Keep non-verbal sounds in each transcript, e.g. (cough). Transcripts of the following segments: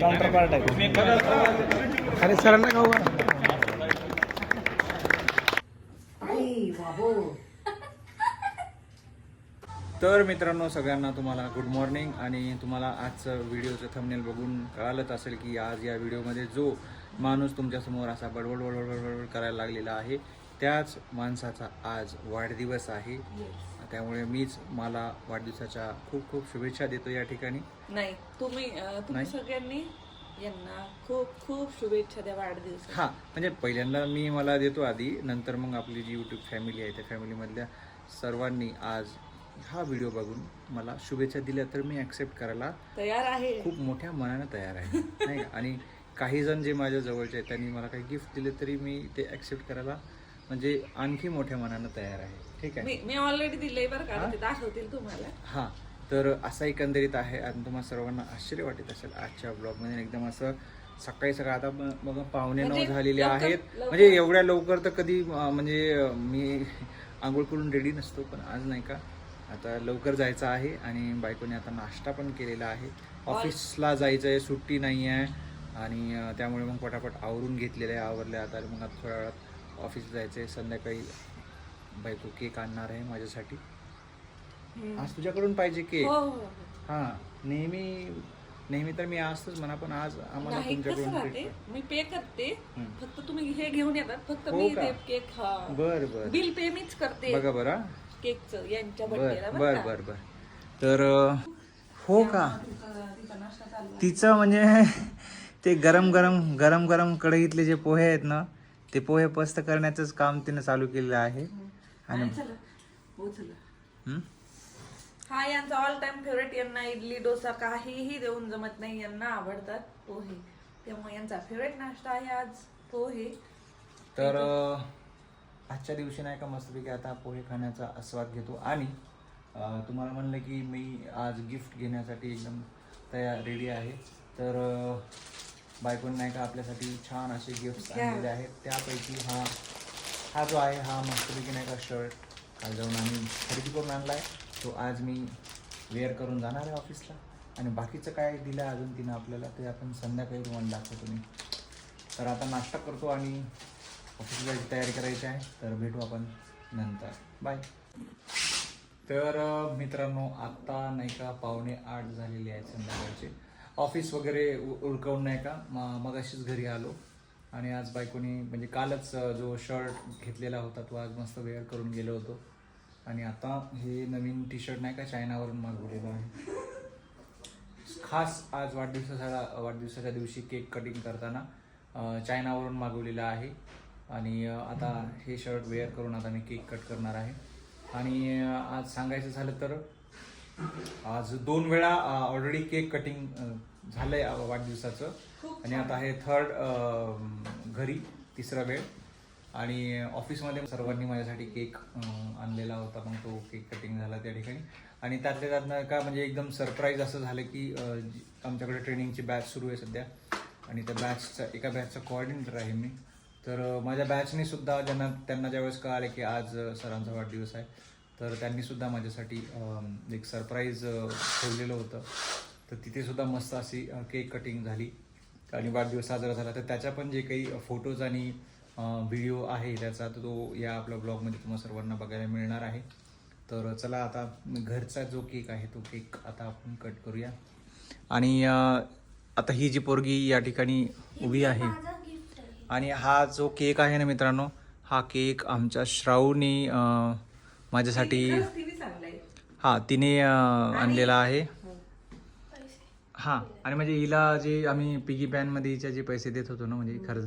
Counter part आहे अरे सरांना खाऊ का तर मित्रांनो सगळ्यांना तुम्हाला गुड मॉर्निंग आणि तुम्हाला आजचं व्हिडिओचं थंबनेल बघून कळालंच असेल की आज या व्हिडिओमध्ये जो माणूस तुमच्यासमोर असा बडबड बडबड बडबड करायला लागलेला आहे त्याच माणसाचा आज वाढदिवस आहे. त्यामुळे मीच मला वाढदिवसाच्या खूप खूप शुभेच्छा देतो या ठिकाणी नाही तुम्ही अं, तुम्ही नाही? सगळ्यांनी यांना खूप खूप शुभेच्छा द्या वाढदिवस हा म्हणजे पहिल्यांदा मी मला देतो आधी नंतर मग आपली जी यूट्यूब फॅमिली आहे त्या फॅमिलीमधल्या सर्वांनी आज हा व्हिडिओ बघून मला शुभेच्छा दिल्या तर मी ॲक्सेप्ट करायला तयार आहे खूप मोठ्या मनानं तयार आहे नाही का? आणि काही जण जे माझ्या जवळचे आहेत त्यांनी मला काही गिफ्ट दिले तरी मी ते ॲक्सेप्ट करायला म्हणजे आणखी मोठ्या मनानं तयार आहे. ठीक आहे. मी मी ऑलरेडी दिलंय बरं का ते दाखवतील तुम्हाला. हां. तर असा एकंदरीत आहे आणि तुम्हाला सर्वांना आश्चर्य वाटत असेल आजच्या ब्लॉगमध्ये एकदम असं सकाळी सकाळ आता मग पावणे नऊ म्हणजे झालेले आहेत. म्हणजे एवढ्या लवकर तर कधी म्हणजे मी (laughs) आंघोळ करून रेडी नसतो पण आज नाही का? आता लवकर जायचं आहे आणि बायकोने आता नाश्ता पण केलेला आहे. ऑफिसला जायचं आहे सुट्टी नाही आहे आणि त्यामुळे मग पटापट आवरून घेतलेलं आहे आवरले आता मग आता थोड्या वेळात ऑफिस जायचं आहे संध्याकाळी बायको केक आणणार आहे माझ्यासाठी. आज तुझ्याकडून पाहिजे केक हो हो, हो हा नेहमी नेहमी तर मी असतोच म्हणा पण आज आम्हाला नाही कसं तुमच्याकडून राहते केक मी पे करते. फक्त तुम्ही हे घेऊन येतात फक्त मी? ते केक हा बर बर बिल पे मीच करते बघा बरं. केकचं यांच्या बर बर्थडेला बर बरं? बर तर हो का. तिचं म्हणजे (laughs) ते गरम गरम गरम गरम कढईतले जे पोहे आहेत ना ते पोहे पस्त करण्याचंच काम तिने चालू केलेलं आहे. आणि आणि चला. हो हं? हा यांचा ऑल टाइम फेवरेट यांना इडली डोसा काहीही देऊन जमत नाही यांना आवडतात पोहे. त्यामुळे यांचा फेवरेट नाश्ता आहे आज पोहे. तर अं, आजच्या दिवशी नाही का मस्तपैकी आता पोहे खाण्याचा आस्वाद घेतो. आणि अं, तुम्हाला म्हणलं की मी आज गिफ्ट घेण्यासाठी एकदम तयार रेडी आहे. तर अं, बायकोने नाही का आपल्यासाठी छान असे गिफ्ट. आणलेले आहेत. त्यापैकी हा हा जो आहे हा मस्तपैकी नाही का शर्ट काल जाऊन आम्ही खरेदी करून आणला आहे तो आज मी वेअर करून जाणार आहे ऑफिसला आणि बाकीचं काय दिलं आहे अजून तिनं आपल्याला ते आपण संध्याकाळी तुम्हाला दाखवतो मी. तर आता नाश्ता करतो आणि ऑफिसला तयारी करायची आहे तर भेटू आपण नंतर. बाय तर मित्रांनो आत्ता नाही का पावणे आठ झालेले आहेत संध्याकाळचे. ऑफिस वगैरे उ- उरकवून नाही का? मग अशीच घरी आलो. आणि आज बायकोनी म्हणजे कालच जो शर्ट घेतलेला होता तो आज मस्त वेअर करून गेलो होतो. आणि आता हे नवीन टी शर्ट नाही का चायनावरून मागवलेलं आहे. खास आज वाढदिवसाच्या वाढदिवसाच्या दिवशी केक कटिंग करताना चायनावरून मागवलेलं आहे. आणि आता हे शर्ट वेअर करून आता मी केक कट करणार आहे. आणि आज सांगायचं झालं तर आज दोन वेळा ऑलरेडी केक कटिंग झालंय वाढदिवसाचं. आणि आता हे थर्ड घरी तिसरा वेळ. आणि ऑफिसमध्ये सर्वांनी माझ्यासाठी केक आणलेला होता. मग तो केक कटिंग झाला त्या ठिकाणी. आणि त्यातल्या त्यातनं का म्हणजे एकदम सरप्राईज असं झालं की आमच्याकडे ट्रेनिंगची बॅच सुरू आहे सध्या. आणि त्या बॅचचा एका बॅचचा कोऑर्डिनेटर आहे मी. तर माझ्या बॅचने सुद्धा ज्यांना त्यांना ज्यावेळेस कळाले की आज सरांचा वाढदिवस आहे तर त्यांनी सुद्धा माझ्यासाठी एक सरप्राईज ठेवलेलं होतं. तर तिथे सुद्धा मस्त अशी केक कटिंग झाली. आणि वाढदिवस साजरा झाला. तर त्याच्या पण जे काही फोटोज आणि व्हिडिओ आहे त्याचा तर तो या आपल्या ब्लॉगमध्ये तुम्हाला सर्वांना बघायला मिळणार आहे. तर चला आता घरचा जो केक आहे तो केक आता आपण कट करूया. आणि आता ही जी पोरगी या ठिकाणी उभी आहे. आणि हा जो केक आहे ना मित्रांनो हा केक आमच्या श्रावणी माझ्यासाठी हा तिने आणलेला आहे. हा. आणि म्हणजे हिला जे आम्ही पिगी पॅनमध्ये हिच्या जे पैसे देत होतो ना म्हणजे खर्च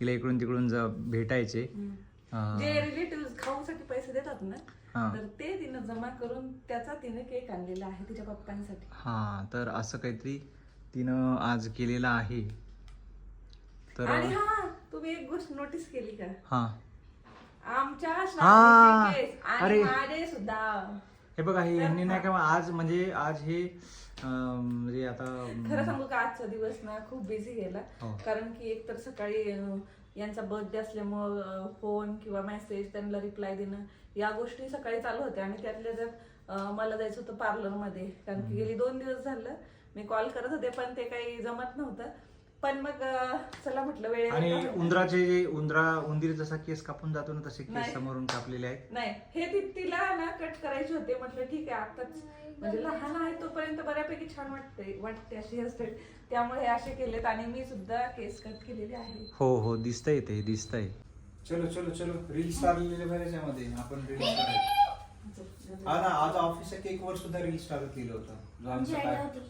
हिला इकडून तिकडून भेटायचे. खाऊसाठी पैसे देतात ना हा. तर ते तिनं जमा करून त्याचा तिने केक आणलेला आहे तिच्या पप्पांसाठी. हा तर असं काहीतरी तिनं आज केलेलं आहे. तर हा तुम्ही एक गोष्ट नोटीस केली का? हा. आमच्या हा. श्रावणीचे केस आणि अरे. माझे सुद्धा. हे बघा हे यांनी नाही का आज म्हणजे आज हे अं, म्हणजे आता खरं सांगू का आजचा दिवस ना खूप बिझी गेला. हो. कारण की एक तर सकाळी अं, यांचा बर्थडे असल्यामुळं फोन किंवा मेसेज त्यांना रिप्लाय देणं या गोष्टी सकाळी चालू होत्या. आणि त्यातल्या त्यात अं, मला जायचं होतं पार्लरमध्ये कारण की गेली दोन दिवस झालं मी कॉल करत होते पण ते काही जमत नव्हतं. पण मग चला म्हटलं वेळ आणि उंदराचे जे उंदरा उंदीर जसा केस कापून जातो ना तसे केस. समोरून कापलेले आहेत. नाही. हे ती- तिला ना कट करायचे होते. म्हटलं ठीक आहे आताच म्हणजे लहान आहे तोपर्यंत बऱ्यापैकी छान वाटते वाटते अशी हेअरस्टाईल त्यामुळे हे असे केलेत आणि मी सुद्धा केस कट केलेले आहे. हो हो दिसतंय ते दिसतंय. चलो चलो चलो. रील स्टार लिहिलेलं याच्यामध्ये आपण रील (laughs) हा ना आज ऑफिसच्या केक वर सुद्धा रील idea काय? होती.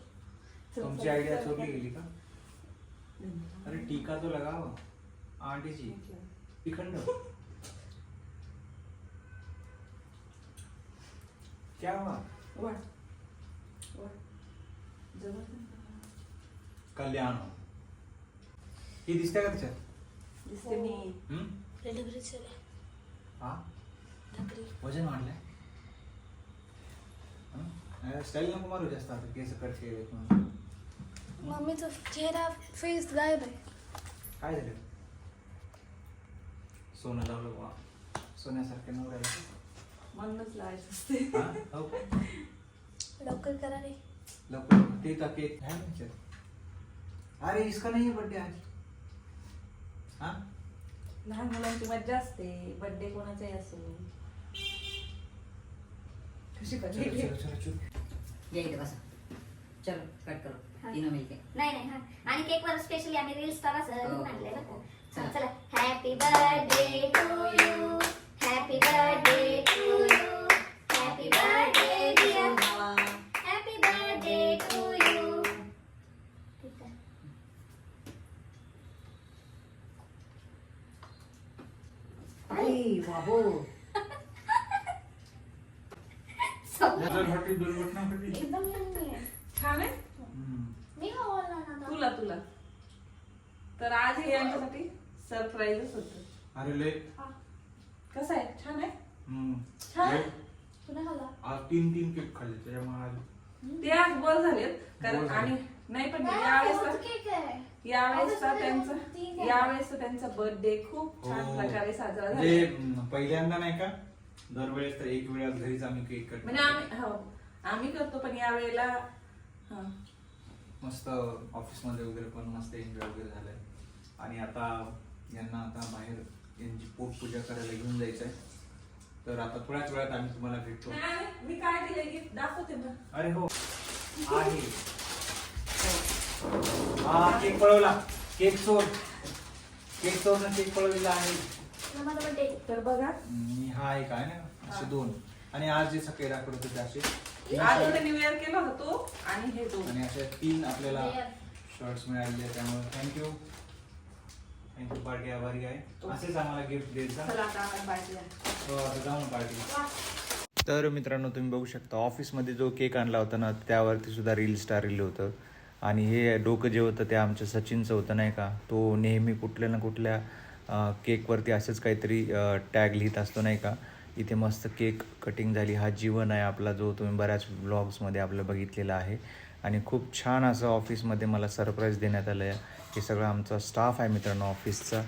तुमची आयडिया चोरली गेली का? अरे टीका तो लगाओ आंटीची पिखंड क्या हुआ? कल्याण ही। दिसते का त्याच्यात दिसते मी हा? ढकली वजन वाढलंय स्टाईल नको मारू जास्त आता केस कट केले मम्मीचा चेहरा फेस गायब आहे काय झालं? सोनं लावलं बा सोन्यासारखे नवऱ्याला म्हणूनच लावायचं असते. हा? हो. का? लवकर करा रे. लवकर. ते का केक है ना याच्यात? अरे इसका नहीं बर्थडे आज? हा? लहान मुलांची मज्जा असते. बर्थडे कोणाचाही असो. कशी चलो चलो चलो चलो. ये इधर बसा. चलो कट करो. तीनों नाही नाही हा. आणि केक वर स्पेशली आम्ही रील स्टार लिहून आणलेलं. चला. चला. चला happy birthday to you happy birthday to you happy birthday happy birthday to you बाबू. एकदम छान आहे हम्म. मी का बोलणार ना तुला. तर आज हे यांच्यासाठी सरप्राईजच होत. अरे लय. कसं आहे? छान आहे? हम्म. छान. लय. तुला खाल्ला? आज तीन तीन केक खाल्ले त्याच्यामुळे आज ते आज बोर झालेत. कारण बोर झाले. आणि नाही पण यावेळेस आहे. यावेळेस ऑफिसमध्ये त्यांचा. यावेळेस त्यांचा बर्थडे खूप छान हो. प्रकारे साजरा म्हणजे हम्म, पहिल्यांदा नाही का? दरवेळेस तर एक वेळा घरीच आम्ही केक कट म्हणजे आम्ही हो. आम्ही करतो पण यावेळेला हा. मस्त ऑफिसमध्ये वगैरे पण मस्त एन्जॉय वगैरे झालंय. आणि आता यांना आता बाहेर यांची पोटपूजा करायला घेऊन जायचंय. तर आता थोड्याच वेळात आम्ही तुम्हाला भेटतो. मी काय गिफ्ट दाखवते ना. अरे हो आहे. हा केक पळवला. केक चोर केक चोरनं केक पळवलेला आहे. हा तर बघा. आणि हा एक आहे ना असे दोन. आणि आज जे सकाळी दाखवत होते ते असे. तीन आज shirt त्यांनी वेअर केला होता तो आणि हे दोन. आणि असे तीन आपल्याला. शर्ट्स मिळालेले आहेत त्यामुळे थँक्यू थँक्यू पार्टी आभारी आहे असेच आम्हाला गिफ्ट देत जा. चला आता आम्हाला पाहिजे हो, आता जाऊ ना पार्टीला वा. तर मित्रांनो तुम्ही बघू शकता ऑफिसमध्ये जो केक आणला होता ना त्यावरती सुद्धा रील स्टार लिहिलं होतं. आणि हे डोकं जे होतं ते आमच्या सचिनचं होतं नाही का? तो नेहमी कुठल्या ना कुठल्या अं, केकवरती असंच काहीतरी टॅग लिहित असतो नाही का? इथे मस्त केक कटिंग झाली. हा जीवन आहे आपला जो तुम्ही बऱ्याच ब्लॉग्समध्ये आपलं बघितलेला आहे. आणि खूप छान असं ऑफिसमध्ये मला सरप्राईज देण्यात आलं आहे हे सगळं आमचा स्टाफ आहे मित्रांनो ऑफिसचा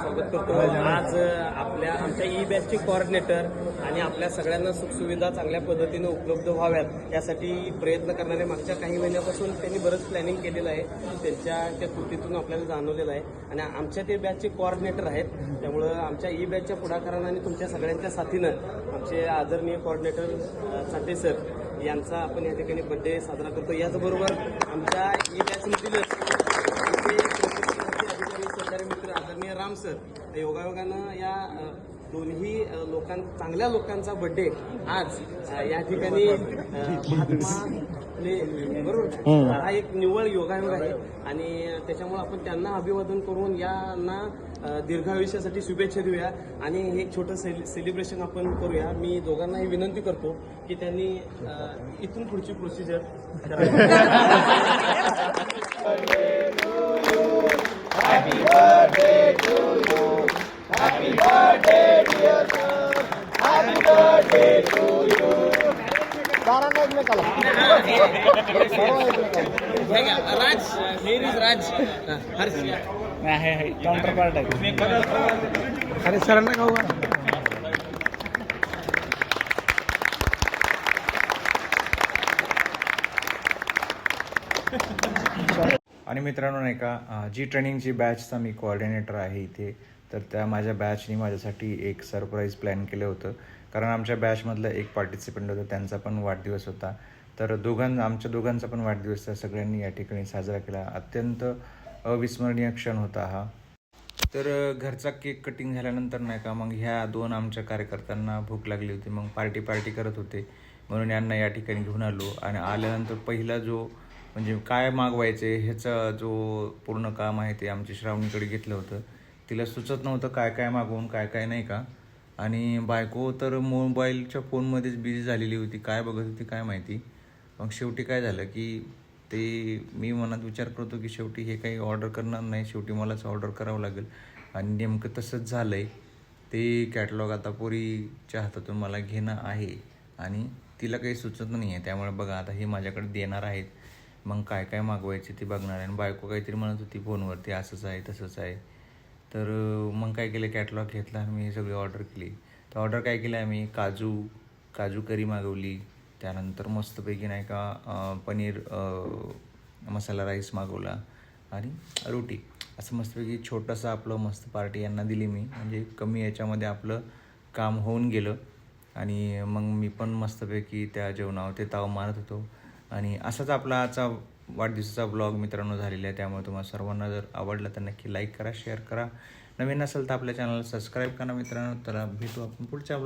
आज आपल्या आमच्या ई बॅचचे कॉर्डिनेटर आणि आपल्या सगळ्यांना सुखसुविधा चांगल्या पद्धतीने उपलब्ध व्हाव्यात यासाठी प्रयत्न करणारे मागच्या काही महिन्यापासून त्यांनी बरंच प्लॅनिंग केलेलं आहे. त्यांच्या त्या कृतीतून आपल्याला जाणवलेलं आहे. आणि आमच्या ते बॅचचे कॉर्डिनेटर आहेत. त्यामुळं आमच्या ई बॅचच्या पुढाकारानं आणि तुमच्या सगळ्यांच्या साथीनं आमचे आदरणीय कॉर्डिनेटर अ, साठे सर यांचा आपण या ठिकाणी बड्डे साजरा करतो. याचबरोबर आमच्या ई बॅचमधीलच सर योगायोगानं या दोन्ही लोकां चांगल्या लोकांचा बर्थडे आज या ठिकाणी बरोबर हा एक निव्वळ योगायोग आहे. आणि त्याच्यामुळे आपण त्यांना अभिवादन करून यांना दीर्घायुष्यासाठी शुभेच्छा देऊया. आणि हे एक छोटं सेल सेलिब्रेशन आपण करूया. मी दोघांनाही विनंती करतो की त्यांनी इथून पुढची प्रोसिजर (laughs) राज राज काउंटर पार्ट आहे अरे सरांना खाऊ का आणि मित्रांनो नाही का जी ट्रेनिंगची बॅचचा मी कोऑर्डिनेटर आहे इथे तर त्या माझ्या बॅचने माझ्यासाठी एक सरप्राईज प्लॅन केलं होतं. कारण आमच्या बॅचमधलं एक पार्टिसिपंट होतं त्यांचा पण वाढदिवस होता. तर दोघां आमच्या दोघांचा पण वाढदिवस त्या सगळ्यांनी या ठिकाणी साजरा केला. अत्यंत अविस्मरणीय क्षण होता हा. तर घरचा केक कटिंग झाल्यानंतर नाही का मग ह्या दोन आमच्या कार्यकर्त्यांना भूक लागली होती. मग पार्टी पार्टी करत होते. म्हणून यांना या ठिकाणी घेऊन आलो. आणि आल्यानंतर पहिला जो म्हणजे काय मागवायचे ह्याचा जो पूर्ण काम आहे ते आमच्या श्रावणीकडे घेतलं होतं. तिला सुचत नव्हतं काय काय मागवून काय काय नाही का. आणि बायको तर मोबाईलच्या फोनमध्येच बिझी झालेली होती. काय बघत होती काय माहिती. मग शेवटी काय झालं की ते मी मनात विचार करतो की शेवटी हे काही ऑर्डर करणार नाही. शेवटी मलाच ऑर्डर करावं लागेल. आणि नेमकं तसंच झालं आहे ते कॅटलॉग आता पोरीच्या हातातून मला घेणं आहे. आणि तिला काही सुचत नाही आहे त्यामुळे बघा आता हे माझ्याकडे देणार आहेत. मग काय काय मागवायचे ते बघणार आहे. आणि बायको काहीतरी म्हणत होती फोनवरती असंच आहे तसंच आहे. तर मग काय केलं कॅटलॉग घेतला आम्ही हे सगळी ऑर्डर केली. तर ऑर्डर काय केलं आम्ही काजू काजू करी मागवली. त्यानंतर मस्तपैकी नाही का पनीर मसाला राईस मागवला आणि रोटी. असं मस्तपैकी छोटंसं आपलं मस्त पार्टी यांना दिली मी. म्हणजे कमी याच्यामध्ये आपलं काम होऊन गेलं. आणि मग मी पण मस्तपैकी त्या जेवणावर ते ताव मारत होतो. आणि असाच आपला आजचा वाढदिवसाचा ब्लॉग मित्रांनो झालेला आहे त्यामुळे तुम्हाला सर्वांना जर आवडला तर नक्की लाईक करा शेअर करा. नवीन असेल तर आपल्या चॅनलला सबस्क्राईब करा मित्रांनो. तर भेटू आपण पुढच्या